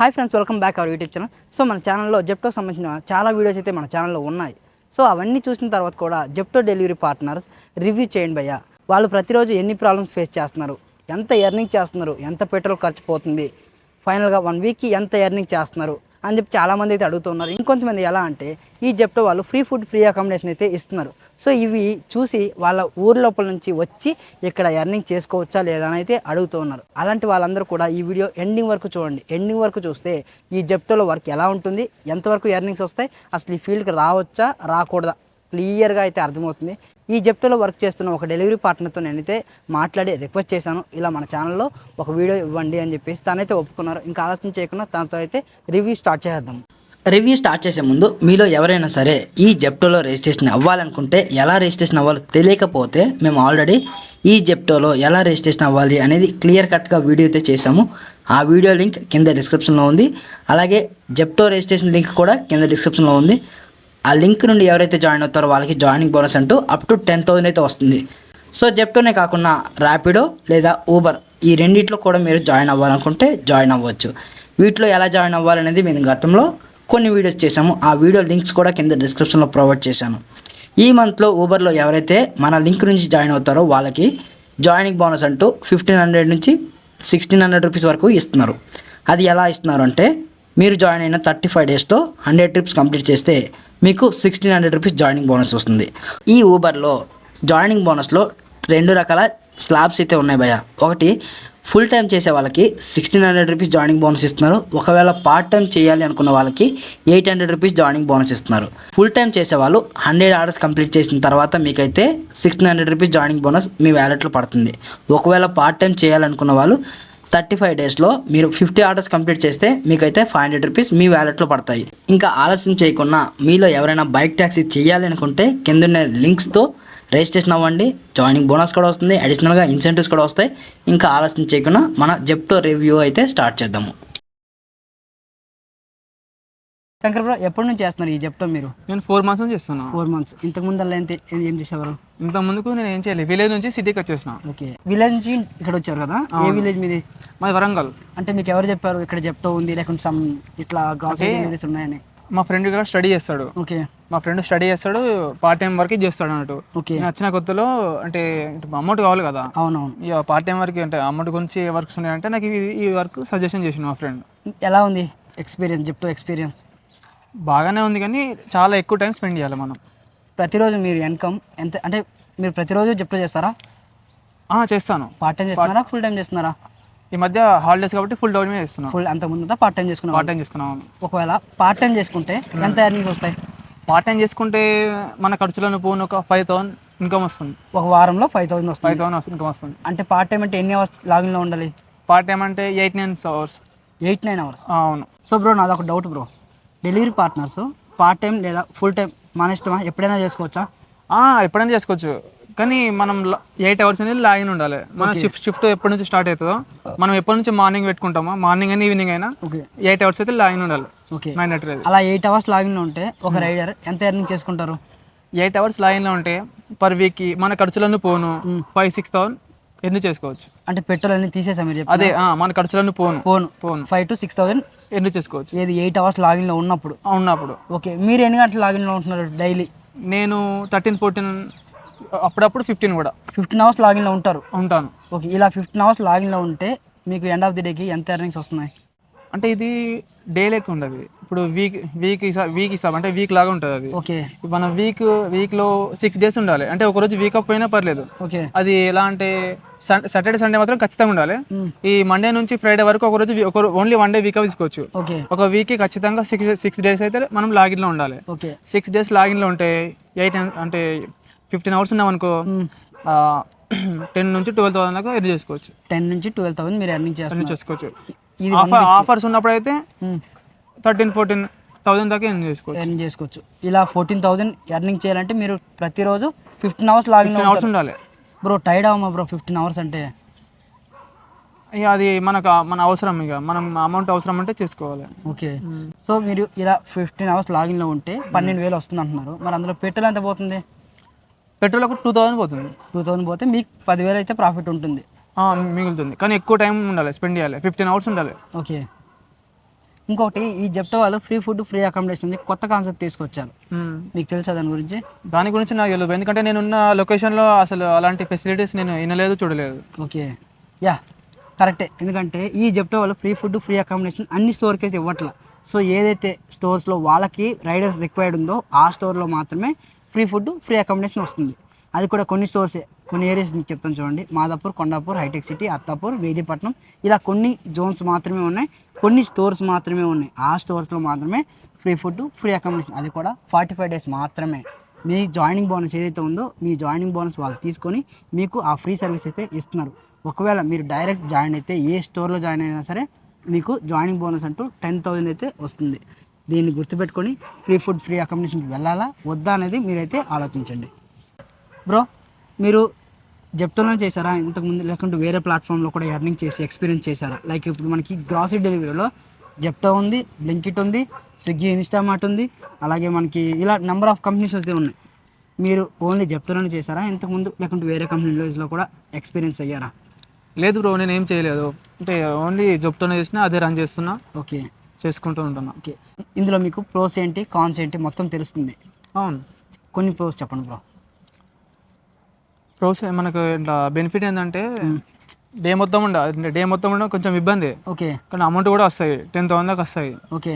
Hi friends welcome back our YouTube channel so మన ఛానల్లో Zepto సంబంధించిన చాలా వీడియోస్ అయితే మన ఛానల్లో ఉన్నాయి. సో అవన్నీ చూసిన తర్వాత కూడా జెప్టో డెలివరీ పార్ట్నర్స్ రివ్యూ చేయండి భయ్య. వాళ్ళు ప్రతిరోజు ఎన్ని ప్రాబ్లమ్స్ ఫేస్ చేస్తున్నారు? ఎంత ఎర్నింగ్ చేస్తున్నారు? ఎంత పెట్రోల్ ఖర్చు పోతుంది? ఫైనల్గా వన్ వీక్కి ఎంత ఎర్నింగ్ చేస్తున్నారు? అని చెప్పి చాలామంది అయితే అడుగుతున్నారు. ఇంకొంతమంది ఎలా అంటే ఈ జెప్టో వాళ్ళు ఫ్రీ ఫుడ్ ఫ్రీ అకామిడేషన్ అయితే ఇస్తున్నారు. సో ఇవి చూసి వాళ్ళ ఊరి లోపల నుంచి వచ్చి ఇక్కడ ఎర్నింగ్ చేసుకోవచ్చా లేదా అని అయితే అడుగుతూ ఉన్నారు. అలాంటి వాళ్ళందరూ కూడా ఈ వీడియో ఎండింగ్ వరకు చూడండి. ఎండింగ్ వరకు చూస్తే ఈ జెప్టోలో వర్క్ ఎలా ఉంటుంది ఎంతవరకు ఎర్నింగ్స్ వస్తాయి అసలు ఈ ఫీల్డ్కి రావచ్చా రాకూడదా? క్లియర్గా అయితే అర్థమవుతుంది. ఈ జెప్టోలో వర్క్ చేస్తున్న ఒక డెలివరీ పార్ట్నర్తో నేనైతే మాట్లాడి రిక్వెస్ట్ చేశాను. ఇలా మన ఛానల్లో ఒక వీడియో ఇవ్వండి అని చెప్పేసి తనైతే ఒప్పుకున్నారు. ఇంకా ఆలస్యం చేయకుండా తనతో అయితే రివ్యూ స్టార్ట్ చేద్దాం. రివ్యూ స్టార్ట్ చేసే ముందు మీలో ఎవరైనా సరే ఈ జెప్టోలో రిజిస్ట్రేషన్ అవ్వాలనుకుంటే ఎలా రిజిస్ట్రేషన్ అవ్వాలో తెలియకపోతే మేము ఆల్రెడీ ఈ జెప్టోలో ఎలా రిజిస్ట్రేషన్ అవ్వాలి అనేది క్లియర్ కట్గా వీడియో అయితే చేసాము ఆ వీడియో లింక్ కింద డిస్క్రిప్షన్లో ఉంది. అలాగే జెప్టో రిజిస్ట్రేషన్ లింక్ కూడా కింద డిస్క్రిప్షన్లో ఉంది. ఆ లింక్ నుండి ఎవరైతే జాయిన్ అవుతారో వాళ్ళకి జాయినింగ్ బోనస్ అంటూ అప్ టు టెన్ థౌసండ్ అయితే వస్తుంది. సో జెప్టోనే కాకుండా ర్యాపిడో లేదా ఊబర్ ఈ రెండిట్లో కూడా మీరు జాయిన్ అవ్వాలనుకుంటే జాయిన్ అవ్వచ్చు. వీటిలో ఎలా జాయిన్ అవ్వాలనేది మేము గతంలో కొన్ని వీడియోస్ చేసాము ఆ వీడియో లింక్స్ కూడా కింద డిస్క్రిప్షన్లో ప్రొవైడ్ చేశాను. ఈ మంత్లో ఊబర్లో ఎవరైతే మన లింక్ నుంచి జాయిన్ అవుతారో వాళ్ళకి జాయినింగ్ బోనస్ అంటూ ఫిఫ్టీన్ హండ్రెడ్ నుంచి సిక్స్టీన్ హండ్రెడ్ రూపీస్ వరకు ఇస్తున్నారు. అది ఎలా ఇస్తున్నారు అంటే మీరు జాయిన్ అయిన థర్టీ ఫైవ్ డేస్లో హండ్రెడ్ ట్రిప్స్ కంప్లీట్ చేస్తే మీకు sixteen hundred rupees joining bonus వస్తుంది. ఈ ఊబర్లో జాయినింగ్ బోనస్లో రెండు రకాల స్లాబ్స్ అయితే ఉన్నాయి భయ ఒకటి ఫుల్ టైం చేసే వాళ్ళకి sixteen hundred rupees joining bonus ఇస్తున్నారు. ఒకవేళ పార్ట్ టైం చేయాలి అనుకున్న వాళ్ళకి eight hundred rupees joining bonus ఇస్తున్నారు. ఫుల్ టైం చేసే వాళ్ళు హండ్రెడ్ ఆర్డర్స్ కంప్లీట్ చేసిన తర్వాత మీకైతే sixteen hundred rupees joining bonus మీ వ్యాలెట్లో పడుతుంది. ఒకవేళ పార్ట్ టైం చేయాలనుకున్న వాళ్ళు థర్టీ ఫైవ్ డేస్లో మీరు ఫిఫ్టీ ఆర్డర్స్ కంప్లీట్ చేస్తే మీకైతే ఫైవ్ హండ్రెడ్ రూపీస్ మీ వ్యాలెట్లో పడతాయి. ఇంకా ఆలస్యం చేయకుండా మీలో ఎవరైనా బైక్ ట్యాక్సీ చేయాలి అనుకుంటే కింద లింక్స్తో రిజిస్ట్రేషన్ అవ్వండి. జాయినింగ్ బోనస్ కూడా వస్తుంది. అడిషనల్గా ఇన్సెంటివ్స్ కూడా వస్తాయి. ఇంకా ఆలస్యం చేయకుండా మన జెప్టో రివ్యూ అయితే స్టార్ట్ చేద్దాము. శంకర్ బ్రో ఎప్పటి నుంచి చేస్తున్నారు ఈ జెప్టో మీరు? నేను ఫోర్ మంత్స్ నుంచి చేస్తున్నా. Four months. ఇంతకు ముందు ఎంత ఏం చేసేవారు? ఇంత ముందుకు నేను ఏం చేయలేదు. విలేజ్ నుంచి సిటీకి వచ్చేసిన. ఓకే. విలేజ్ నుంచి ఇక్కడ వచ్చారు కదా? ఏ విలేజ్ మీది? మాది వరంగల్. అంటే మీకు ఎవరు చెప్పారు? ఇక్కడ జెప్టో ఉంది లేకుంటే సమ్ ఇట్లా గ్రాసరీ డెలివరీస్ ఉన్నాయని. మా ఫ్రెండ్ కూడా స్టడీ చేస్తాడు. ఓకే. మా ఫ్రెండ్ స్టడీ చేస్తాడు పార్ట్ టైం వర్క్ చేస్తాడు అన్నట్టు. ఓకే. నేను వచ్చిన కొత్తలో అంటే అమౌంట్ కావాలి కదా. అవునవును. ఇక పార్ట్ టైం వర్క్ అంటే అమౌంట్ గురించి ఏ వర్క్స్ ఉన్నాయంటే నాకు ఈ- వర్క్ సజెషన్ చేసిండు మా ఫ్రెండ్ ఎలా ఉంది? ఎక్స్పీరియన్స్ జెప్టో ఎక్స్పీరియన్స్ బాగానే ఉంది కానీ చాలా ఎక్కువ టైం స్పెండ్ చేయాలి మనం. ప్రతిరోజు మీరు ఇన్కమ్ ఎంత అంటే మీరు ప్రతిరోజు జెప్టో చేస్తారా? ఆ, చేస్తాను. పార్ట్ టైం చేస్తున్నారా? ఫుల్ టైం చేస్తున్నారా? ఈ మధ్య హాలిడేస్ కాబట్టి ఫుల్ టైం చేస్తున్నాను ఫుల్ అంత ముందు పార్ట్ టైం చేసుకున్నారా పార్ట్ టైం చేసుకున్నాను ఒకవేళ పార్ట్ టైం చేసుకుంటే ఎంత ఎర్నింగ్స్ వస్తాయి? పార్ట్ టైం చేసుకుంటే మన ఖర్చులను పోను ఒక ఫైవ్ థౌసండ్ ఇన్కమ్ వస్తుంది. ఒక వారంలో ఫైవ్ థౌసండ్ వస్తుంది. ఫైవ్ థౌసండ్ ఇన్కమ్ వస్తుంది. అంటే పార్ట్ టైం అంటే ఎన్ని అవర్స్ లాగిన్లో ఉండాలి? పార్ట్ టైం అంటే eight nine hours eight nine hours అవును. సో బ్రో నాది ఒక doubt bro delivery partners part time లేదా ఫుల్ టైం మన ఇష్టమా? ఎప్పుడైనా చేసుకోవచ్చా? ఆ, ఎప్పుడైనా చేసుకోవచ్చు. కానీ మనం ఎయిట్ అవర్స్ అనేది లాగిన్ ఉండాలి. మన షిఫ్ట్ షిఫ్ట్ ఎప్పటి నుంచి స్టార్ట్ అవుతుందో మనం ఎప్పటి నుంచి మార్నింగ్ పెట్టుకుంటామో మార్నింగ్ అయినా ఈవినింగ్ అయినా ఓకే. ఎయిట్ అవర్స్ అయితే లాగిన్ ఉండాలి. ఓకే. మ్యాండేటరీ అలా ఎయిట్ అవర్స్ లాగిన్లో ఉంటే ఒక రైడర్ ఎంత ఎర్నింగ్ చేసుకుంటారు? ఎయిట్ అవర్స్ లాగిన్లో ఉంటే పర్ వీక్కి మన ఖర్చులను పోను. ఫైవ్ సిక్స్ థౌసండ్ ఎన్ని చేసుకోవచ్చు? అంటే పెట్రోల్ అన్ని తీసేసా మీరు అదే మన ఖర్చులను పోను. ఫోన్ పోను. ఫైవ్ టు సిక్స్ థౌసండ్ ఎన్ని చేసుకోవచ్చు? ఏది ఎయిట్ అవర్స్ లాగిన్లో ఉన్నప్పుడు. ఉన్నప్పుడు. ఓకే మీరు ఎన్ని గంటలు లాగిన్లో ఉంటున్నారు డైలీ నేను థర్టీన్ ఫోర్టీన్ అప్పుడప్పుడు ఫిఫ్టీన్ కూడా. ఫిఫ్టీన్ అవర్స్ లాగిన్లో ఉంటారు. ఉంటాను. ఓకే ఇలా ఫిఫ్టీన్ అవర్స్ లాగిన్లో ఉంటే మీకు ఎండ్ ఆఫ్ ది డేకి ఎంత ఎర్నింగ్స్ వస్తున్నాయి? అంటే ఇది డే లెక్క ఉండదు. ఇప్పుడు వీక్ వీక్ వీక్ ఇస్తాం. అంటే వీక్ లాగా ఉంటుంది అది. ఓకే. మనం వీక్ వీక్లో సిక్స్ డేస్ ఉండాలి. అంటే ఒక రోజు వీక్ అప్ అయినా పర్లేదు. ఓకే. అది ఎలా అంటే సాటర్డే సండే మాత్రం ఖచ్చితంగా ఉండాలి. ఈ మండే నుంచి ఫ్రైడే వరకు ఒక రోజు ఒక ఓన్లీ వన్ డే వీక్ తీసుకోవచ్చు. ఒక వీక్కి ఖచ్చితంగా సిక్స్ సిక్స్ డేస్ అయితే మనం లాగిన్లో ఉండాలి. ఓకే. సిక్స్ డేస్ లాగిన్లో ఉంటే ఎయిట్ అంటే ఫిఫ్టీన్ అవర్స్ ఉన్నాం అనుకో టెన్ నుంచి ట్వెల్వ్ థౌసండ్ దాకా ఎర్న్ చేసుకోవచ్చు. టెన్ నుంచి ట్వెల్వ్ థౌసండ్ మీరు ఎర్నింగ్ చేసుకోవచ్చు. ఆఫర్స్ ఉన్నప్పుడు అయితే థర్టీన్ ఫోర్టీన్ థౌసండ్ దాకా ఎర్న్ చేసుకోవచ్చు. ఎర్న్ చేసుకోవచ్చు. ఇలా ఫోర్టీన్ థౌసండ్ ఎర్నింగ్ చేయాలంటే మీరు ప్రతిరోజు ఫిఫ్టీన్ అవర్స్ లాగిన్ అవర్స్ ఉండాలి. బ్రో టైర్డ్ అవ్వమా బ్రో ఫిఫ్టీన్ అవర్స్ అంటే. ఇక అది మనకు మన అవసరం ఇక. మనం అమౌంట్ అవసరం అంటే చేసుకోవాలి. ఓకే. సో మీరు ఇలా ఫిఫ్టీన్ అవర్స్ లాగిన్లో ఉంటే పన్నెండు వేలు వస్తుంది అంటున్నారు. మరి అందులో పెట్రోల్ ఎంత పోతుంది? పెట్రోల్ ఒక టూ థౌసండ్ పోతుంది. టూ థౌసండ్ పోతే మీకు పదివేలు అయితే ప్రాఫిట్ ఉంటుంది. మిగులుతుంది. కానీ ఎక్కువ టైం ఉండాలి స్పెండ్ చేయాలి. ఫిఫ్టీన్ అవర్స్ ఉండాలి. ఓకే. ఇంకొకటి ఈ జెప్టో వాళ్ళు ఫ్రీ ఫుడ్ ఫ్రీ అకామిడేషన్ కొత్త కాన్సెప్ట్ తీసుకొచ్చారు. మీకు తెలుసా దాని గురించి? దాని గురించి నాకు తెలియదు ఎందుకంటే నేను ఉన్న లొకేషన్లో అసలు అలాంటి ఫెసిలిటీస్ నేను వినలేదు చూడలేదు. ఓకే. యా కరెక్టే. ఎందుకంటే ఈ జెప్టో వాళ్ళు ఫ్రీ ఫుడ్ ఫ్రీ అకామిడేషన్ అన్ని స్టోర్కి అయితే ఇవ్వట్ల. సో ఏదైతే స్టోర్స్లో వాళ్ళకి రైడర్స్ రిక్వైర్డ్ ఉందో ఆ స్టోర్లో మాత్రమే ఫ్రీ ఫుడ్ ఫ్రీ అకామిడేషన్ వస్తుంది. అది కూడా కొన్ని స్టోర్సే కొన్ని ఏరియాస్ మీకు చెప్తాను చూడండి. మాదాపూర్ కొండాపూర్ హైటెక్ సిటీ అత్తాపూర్ వేదిపట్నం ఇలా కొన్ని జోన్స్ మాత్రమే ఉన్నాయి. కొన్ని స్టోర్స్ మాత్రమే ఉన్నాయి. ఆ స్టోర్స్లో మాత్రమే ఫ్రీ ఫుడ్ ఫ్రీ అకామిడేషన్ అది కూడా ఫార్టీ ఫైవ్ డేస్ మాత్రమే. మీ జాయినింగ్ బోనస్ ఏదైతే ఉందో మీ జాయినింగ్ బోనస్ వాళ్ళు తీసుకొని మీకు ఆ ఫ్రీ సర్వీస్ అయితే ఇస్తున్నారు. ఒకవేళ మీరు డైరెక్ట్ జాయిన్ అయితే ఏ స్టోర్లో జాయిన్ అయినా సరే మీకు జాయినింగ్ బోనస్ అంటూ టెన్ థౌజండ్ అయితే వస్తుంది. దీన్ని గుర్తుపెట్టుకొని ఫ్రీ ఫుడ్ ఫ్రీ అకామిడేషన్కి వెళ్ళాలా? వద్దా అనేది మీరైతే ఆలోచించండి. బ్రో మీరు జెప్టోలో చేశారా? ఇంతకుముందు లేకుంటే వేరే ప్లాట్ఫామ్లో కూడా ఎర్నింగ్ చేసి ఎక్స్పీరియన్స్ చేశారా? లైక్ ఇప్పుడు మనకి గ్రాసరీ డెలివరీలో జెప్టో ఉంది బ్లింకిట్ ఉంది స్విగ్గీ ఇన్స్టామార్ట్ ఉంది అలాగే మనకి ఇలా నెంబర్ ఆఫ్ కంపెనీస్ అయితే ఉన్నాయి. మీరు ఓన్లీ జెప్టోలోనే చేశారా? ఇంతకుముందు లేకుంటే వేరే కంపెనీలో కూడా ఎక్స్పీరియన్స్ అయ్యారా? లేదు బ్రో నేను ఏం చేయలేదు. అంటే ఓన్లీ జొప్తోనే చేసినా అదే రన్ చేస్తున్నా ఓకే. చేసుకుంటూ ఉంటున్నా. ఓకే. ఇందులో మీకు ప్రోస్ ఏంటి కాన్స్ ఏంటి మొత్తం తెలుస్తుంది. అవును. కొన్ని ప్రోస్ చెప్పండి బ్రో. ప్రోస్ మనకు ఇట్లా బెనిఫిట్ ఏంటంటే డే మొత్తం ఉండ డే మొత్తం ఉండ కొంచెం ఇబ్బంది. ఓకే. కానీ అమౌంట్ కూడా వస్తాయి టెన్ థౌసండ్ దాకా వస్తాయి. ఓకే.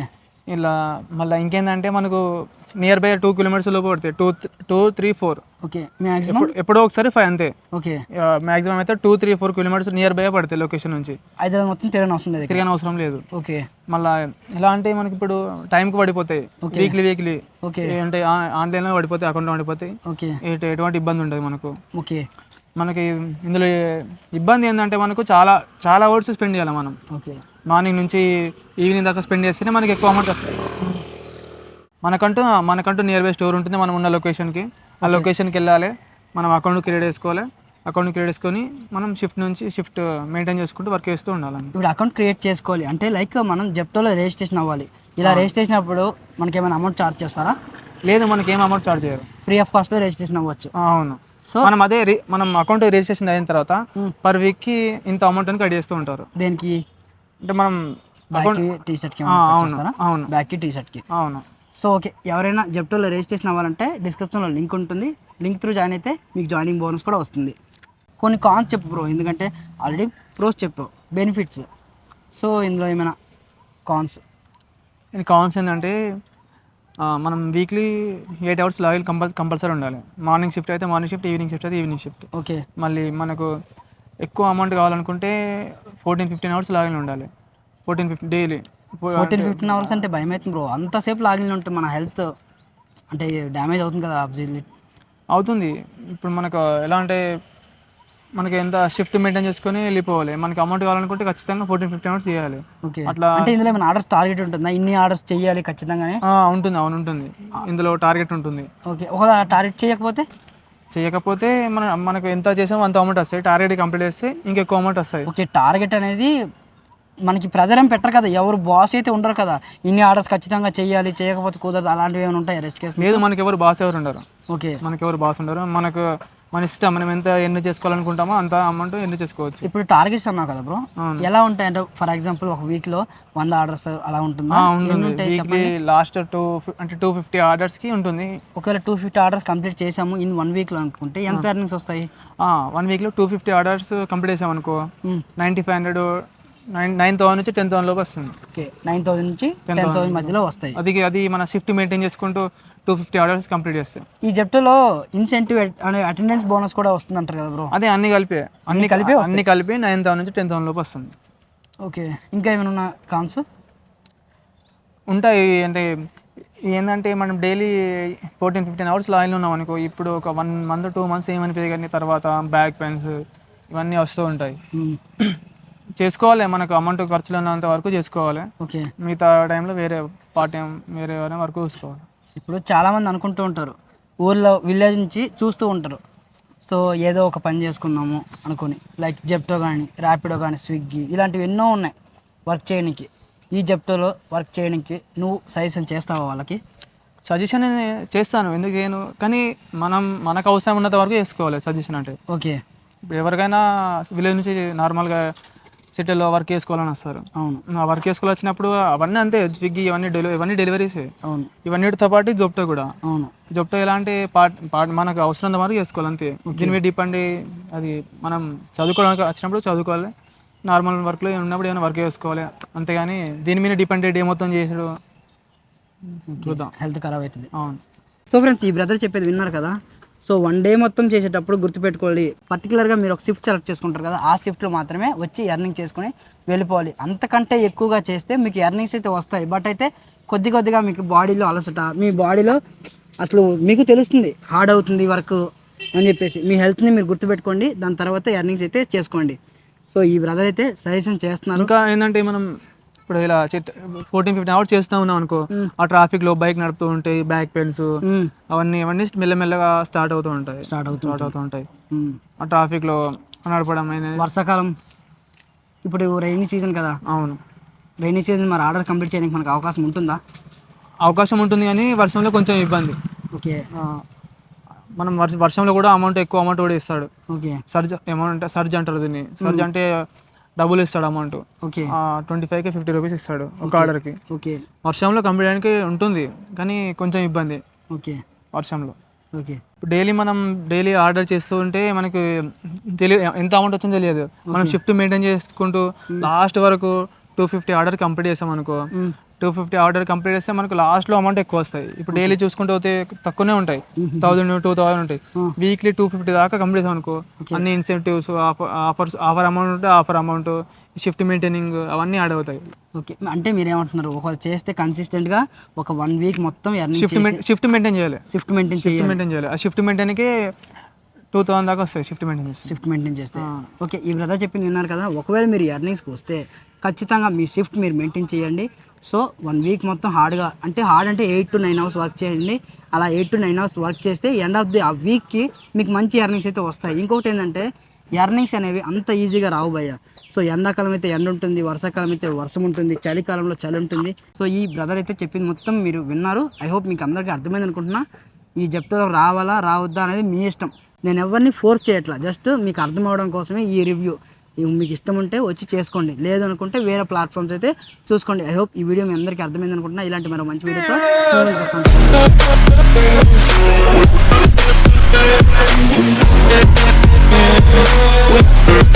ఇలా మళ్ళీ ఇంకేందంటే మనకు నియర్ బై టూ కిలోమీటర్స్ లోపు పడతాయి. Two two three four okay. Maximum ఎప్పుడు ఒకసారి ఫైవ్ అంతే. ఓకే. మ్యాక్సిమం అయితే two three four kilometres nearby పడతాయి లొకేషన్ నుంచి. హైదరాబాద్ మొత్తం తిరగని అవసరం లేదు. తిరగని అవసరం లేదు. ఓకే. మళ్ళీ ఎలా అంటే మనకి ఇప్పుడు టైంకి పడిపోతాయి. Weekly weekly okay. అంటే ఆన్లైన్లో పడిపోతాయి అకౌంట్లో పడిపోతాయి. ఓకే. ఎటు- ఎటువంటి ఇబ్బంది ఉండదు మనకు. ఓకే. మనకి ఇందులో ఇబ్బంది ఏంటంటే మనకు చాలా చాలా అవర్స్ స్పెండ్ చేయాలి మనం. ఓకే మార్నింగ్ నుంచి ఈవినింగ్ దాకా స్పెండ్ చేస్తేనే మనకి ఎక్కువ అమౌంట్ వస్తుంది. మనకంటూ మనకంటూ నియర్ బై స్టోర్ ఉంటుంది మనం ఉన్న లొకేషన్కి ఆ లొకేషన్కి వెళ్ళాలి మనం అకౌంట్ క్రియేట్ చేసుకోవాలి. అకౌంట్ క్రియేట్ చేసుకొని మనం షిఫ్ట్ నుంచి షిఫ్ట్ మెయింటైన్ చేసుకుంటూ వర్క్ చేస్తూ ఉండాలని ఇప్పుడు అకౌంట్ క్రియేట్ చేసుకోవాలి. అంటే లైక్ మనం జెప్టోలో రిజిస్ట్రేషన్ అవ్వాలి. ఇలా రిజిస్ట్రేషన్ అప్పుడు మనకి ఏమైనా అమౌంట్ చార్జ్ చేస్తారా? లేదు మనకి ఏం అమౌంట్ చార్జ్ చేయరు ఫ్రీ ఆఫ్ కాస్ట్లో రిజిస్ట్రేషన్ అవ్వచ్చు. అవును. సో మనం అదే రి- మనం అకౌంట్ రిజిస్ట్రేషన్ అయిన తర్వాత. పర్ వీక్కి ఇంత అమౌంట్ అని కట్ చేస్తూ ఉంటారు. దేనికి? అంటే మనం టీ అవును అవును. బ్యాక్కి టీ షర్ట్కి అవును. సో ఓకే ఎవరైనా జెప్టోలో రిజిస్ట్రేషన్ అవ్వాలంటే డిస్క్రిప్షన్లో లింక్ ఉంటుంది. లింక్ త్రూ జాయిన్ అయితే మీకు జాయినింగ్ బోనస్ కూడా వస్తుంది. కొన్ని కాన్స్ చెప్పు బ్రో ఎందుకంటే ఆల్రెడీ ప్రోస్ చెప్పు బెనిఫిట్స్ సో ఇందులో ఏమైనా కాన్స్ కాన్స్ ఏంటంటే మనం వీక్లీ ఎయిట్ అవర్స్ లాగిల్ కంపల్ కంపల్సరీ ఉండాలి. మార్నింగ్ షిఫ్ట్ అయితే మార్నింగ్ షిఫ్ట్ ఈవినింగ్ షిఫ్ట్ అయితే ఈవినింగ్ షిఫ్ట్ ఓకే మళ్ళీ మనకు ఎక్కువ అమౌంట్ కావాలనుకుంటే ఫోర్టీన్ ఫిఫ్టీన్ అవర్స్ లాగిల్ ఉండాలి. Fourteen fifty daily fourteen fifteen hours అంటే భయం అవుతుంది బ్రో అంతసేపు లాగిన్ ఉంటే మన హెల్త్ అంటే డ్యామేజ్ అవుతుంది కదా అబ్జర్వ్ అవుతుంది. ఇప్పుడు మనకు ఎలా అంటే మనకి ఎంత షిఫ్ట్ మెయింటైన్ చేసుకొని వెళ్ళిపోవాలి. మనకి అమౌంట్ కావాలనుకుంటే ఖచ్చితంగా ఫోర్టీన్ ఫిఫ్టీన్ అవర్స్ చేయాలి. ఓకే అట్లా అంటే ఇందులో ఏమైనా ఆర్డర్ టార్గెట్ ఉంటుందా? ఇన్ని ఆర్డర్స్ చేయాలి ఖచ్చితంగానే? ఆ, ఉంటుంది అవును ఉంటుంది. ఇందులో టార్గెట్ ఉంటుంది. ఓకే ఒకవేళ టార్గెట్ చేయకపోతే? చేయకపోతే మన మనకు ఎంత చేసామో అంత అమౌంట్ వస్తాయి. టార్గెట్ కంప్లీట్ చేస్తే ఇంకెక్కువ అమౌంట్ వస్తాయి. ఓకే టార్గెట్ అనేది మనకి ప్రెజర్ ఏం పెట్టరు కదా. ఎవరు బాస్ అయితే ఉండరు కదా. ఇన్ని ఆర్డర్స్ ఖచ్చితంగా చేయాలి చేయకపోతే కుదరదు. అలాంటివి ఏమైనా ఉంటాయి? రెస్ట్ కేసు లేదు మనకి ఎవరు బాస్ ఎవరు ఉండరు. ఓకే మనకి ఎవరు బాస్ ఉండరు. మనకు మన ఇష్టం మనం ఎంత ఎన్ని చేసుకోవాలనుకుంటామో అంత అమౌంట్ ఎన్ని చేసుకోవచ్చు. ఇప్పుడు టార్గెట్స్ అన్నావు కదా బ్రో. ఎలా ఉంటాయి అంటే ఫర్ ఎగ్జాంపుల్ ఒక వీక్లో వంద ఆర్డర్స్ అలా ఉంటుందా? లాస్ట్ టూ అంటే టూ ఫిఫ్టీ ఆర్డర్స్కి ఉంటుంది. ఒకవేళ టూ ఫిఫ్టీ ఆర్డర్స్ కంప్లీట్ చేసాము ఇన్ వన్ వీక్లో అనుకుంటే ఎంత ఎర్నింగ్స్ వస్తాయి? వన్ వీక్లో టూ ఫిఫ్టీ ఆర్డర్స్ కంప్లీట్ చేసాం అనుకో మ్మ్. Ninety five hundred nine nine thousand నుంచి టెన్ థౌసండ్ లోపు వస్తుంది. ఓకే నైన్ థౌసండ్ నుంచి టెన్ థౌసండ్ మధ్యలో వస్తాయి. అది అది మన షిఫ్ట్ మెయింటైన్ చేసుకుంటూ టూ ఫిఫ్టీ ఆర్డర్స్ కంప్లీట్ చేస్తాం. ఈ జెప్టోలో ఇన్సెంటివ్ అనే అటెండెన్స్ బోనస్ కూడా వస్తుంది అంటారు కదా బ్రో అదే అన్ని కలిపి. అన్ని కలిపే అన్ని కలిపి నైన్ థౌసండ్ నుంచి టెన్ థౌసండ్ లోపు వస్తుంది. ఓకే. ఇంకా ఏమైనా ఉన్న కాన్స్ ఉంటాయి అంటే ఏంటంటే మనం డైలీ ఫోర్టీన్ ఫిఫ్టీన్ అవర్స్ లైన్లో ఉన్నాం అనుకో ఇప్పుడు ఒక వన్ మంత్ టూ మంత్స్ ఏమనిపించదు కానీ తర్వాత బ్యాక్ పెయిన్స్ ఇవన్నీ వస్తూ ఉంటాయి. చేసుకోవాలి మనకు అమౌంట్ ఖర్చులు ఉన్నంత వరకు చేసుకోవాలి. ఓకే. మిగతా టైంలో వేరే పార్ట్ టైం వేరే వరకు చూసుకోవాలి. ఇప్పుడు చాలా మంది అనుకుంటూ ఉంటారు. ఊర్లో విలేజ్ నుంచి చూస్తూ ఉంటారు. సో ఏదో ఒక పని చేసుకుందాము అనుకుని లైక్ జెప్టో కానీ ర్యాపిడో కానీ స్విగ్గీ ఇలాంటివి ఎన్నో ఉన్నాయి వర్క్ చేయడానికి. ఈ జెప్టోలో వర్క్ చేయడానికి నువ్వు సజెషన్ చేస్తావా వాళ్ళకి? సజెషన్ చేస్తాను. ఎందుకు చేయను? కానీ మనం మనకు అవసరం ఉన్నంత వరకు చేసుకోవాలి సజెషన్ అంటే. ఓకే ఇప్పుడు ఎవరికైనా విలేజ్ నుంచి నార్మల్గా సిటీలో వర్క్ చేసుకోవాలని వస్తారు. అవును. ఆ వర్క్ చేసుకోవాలి వచ్చినప్పుడు అవన్నీ అంతే స్విగ్గీ ఇవన్నీ డెలివరీ ఇవన్నీ డెలివరీసే. అవును. ఇవన్నిటితో పాటు జొప్టో కూడా. అవును. జొప్టో ఎలాంటి పార్ట్ పార్ట్ మనకు అవసరం వరకు చేసుకోవాలి అంతే. దీని మీద డిపెండ్ అది మనం చదువుకోవడానికి వచ్చినప్పుడు చదువుకోవాలి. నార్మల్ వర్క్లో ఉన్నప్పుడు ఏమైనా వర్క్ చేసుకోవాలి. అంతేగాని దీని మీద డిపెండ్ డే మొత్తం చేసుడు వృధా. హెల్త్ ఖరాబ్ అవుతుంది. అవును. సో ఫ్రెండ్స్ ఈ బ్రదర్ చెప్పేది విన్నారు కదా? సో వన్ డే మొత్తం చేసేటప్పుడు గుర్తుపెట్టుకోవాలి పర్టికులర్గా మీరు ఒక షిఫ్ట్ సెలెక్ట్ చేసుకుంటారు కదా ఆ షిఫ్ట్లో మాత్రమే వచ్చి ఎర్నింగ్ చేసుకొని వెళ్ళిపోవాలి. అంతకంటే ఎక్కువగా చేస్తే మీకు ఎర్నింగ్స్ అయితే వస్తాయి. బట్ అయితే కొద్ది కొద్దిగా మీకు బాడీలో అలసట మీ బాడీలో అసలు మీకు తెలుస్తుంది హార్డ్ అవుతుంది వర్క్ అని చెప్పేసి. మీ హెల్త్ని మీరు గుర్తుపెట్టుకోండి దాని తర్వాత ఎర్నింగ్స్ అయితే చేసుకోండి. సో ఈ బ్రదర్ అయితే సజెషన్ చేస్తున్నారు. ఇంకా ఏంటంటే మనం ఇప్పుడు ఇలా ఫోర్టీన్ ఫిఫ్టీన్ అవర్స్ చేస్తూ ఉన్నాం అనుకో ఆ ట్రాఫిక్లో బైక్ నడుపుతూ ఉంటాయి బ్యాక్ పెయిన్స్. అవన్నీ అవన్నీ మెల్లమెల్లగా స్టార్ట్ అవుతూ ఉంటాయి. స్టార్ట్ అవుతుంది స్టార్ట్ అవుతూ ఉంటాయి. ఆ ట్రాఫిక్లో నడపడం అనేది వర్షాకాలం ఇప్పుడు రైనీ సీజన్ కదా. అవును. రైనీ సీజన్ మరి ఆర్డర్ కంప్లీట్ చేయడానికి మనకు అవకాశం ఉంటుందా? అవకాశం ఉంటుంది కానీ వర్షంలో కొంచెం ఇబ్బంది. ఓకే. మనం వర్ష వర్షంలో కూడా అమౌంట్ ఎక్కువ అమౌంట్ కూడా ఇస్తాడు. ఓకే. సర్జ్ అమౌంట్ సర్జ్ అంటారు దీన్ని. సర్జ్ అంటే డబ్బులు ఇస్తాడు అమౌంట్. ఓకే. ట్వంటీ ఫైవ్కి ఫిఫ్టీ రూపీస్ ఇస్తాడు ఒక ఆర్డర్కి ఓకే. వర్షంలో కంప్లీట్ ఉంటుంది కానీ కొంచెం ఇబ్బంది ఓకే. వర్షంలో. ఓకే. డైలీ మనం డైలీ ఆర్డర్ చేస్తూ ఉంటే మనకి తెలియదు ఎంత అమౌంట్ వచ్చిందో తెలియదు. మనం షిఫ్ట్ మెయింటైన్ చేసుకుంటూ లాస్ట్ వరకు టూ ఫిఫ్టీ ఆర్డర్ కంప్లీట్ చేసాం అనుకో. టూ ఫిఫ్టీ ఆర్డర్ కంప్లీట్ చేస్తే మనకు లాస్ట్లో అమౌంట్ ఎక్కువ వస్తాయి. ఇప్పుడు డైలీ చూసుకుంటూ పోతే తక్కువనే ఉంటాయి. థౌసండ్ టూ థౌసండ్ ఉంటాయి. వీక్లీ టూ ఫిఫ్టీ దాకా కంప్లీట్ అనుకో అన్ని ఇన్సెంటివ్స్ ఆఫర్స్ ఆఫర్ అమౌంట్ ఉంటే ఆఫర్ అమౌంట్ షిఫ్ట్ మెయింటైనింగ్ అవన్నీ యాడ్ అవుతాయి. ఓకే అంటే మీరు ఏమంటున్నారు ఒకవేళ చేస్తే కన్సిస్టెంట్గా ఒక వన్ వీక్ మొత్తం షిఫ్ట్ షిఫ్ట్ మెయింటైన్ చేయాలి. షిఫ్ట్ మెయింటైన్ షిఫ్ట్ మెయింటైన్ చేయాలి. ఆ షిఫ్ట్ మెయింటైన్కి టూ థౌసండ్ దాకా వస్తాయి షిఫ్ట్ మెయింటైన్ చేస్తే. షిఫ్ట్ మెయింటైన్ చేస్తే. ఓకే ఈ బ్రదర్ చెప్పింది విన్నారు కదా ఒకవేళ మీరు ఎర్నింగ్స్కి వస్తే ఖచ్చితంగా మీ షిఫ్ట్ మీరు మెయింటైన్ చేయండి. సో వన్ వీక్ మొత్తం హార్డ్గా అంటే హార్డ్ అంటే eight to nine hours work చేయండి. అలా eight to nine hours work చేస్తే ఎండ్ ఆఫ్ ది ఆ వీక్కి మీకు మంచి ఎర్నింగ్స్ అయితే వస్తాయి. ఇంకొకటి ఏంటంటే ఎర్నింగ్స్ అనేవి అంత ఈజీగా రావు భయ్య. సో ఎండాకాలం అయితే ఎండ ఉంటుంది వర్షాకాలం అయితే వర్షం ఉంటుంది చలికాలంలో చలి ఉంటుంది. సో ఈ బ్రదర్ అయితే చెప్పింది మొత్తం మీరు విన్నారు. ఐ హోప్ మీకు అందరికీ అర్థమైంది అనుకుంటున్నా. ఈ జెప్టో రావాలా రావద్దా అనేది మీ ఇష్టం. నేను ఎవరిని ఫోర్స్ చేయట్లా. జస్ట్ మీకు అర్థం అవడం కోసమే ఈ రివ్యూ. మీకు ఇష్టం ఉంటే వచ్చి చేసుకోండి. లేదు అనుకుంటే వేరే ప్లాట్ఫామ్స్ అయితే చూసుకోండి. ఐ హోప్ ఈ వీడియో మీ అందరికీ అర్థమైంది అనుకుంటున్నా. ఇలాంటి మరో మంచి వీడియోతో మీ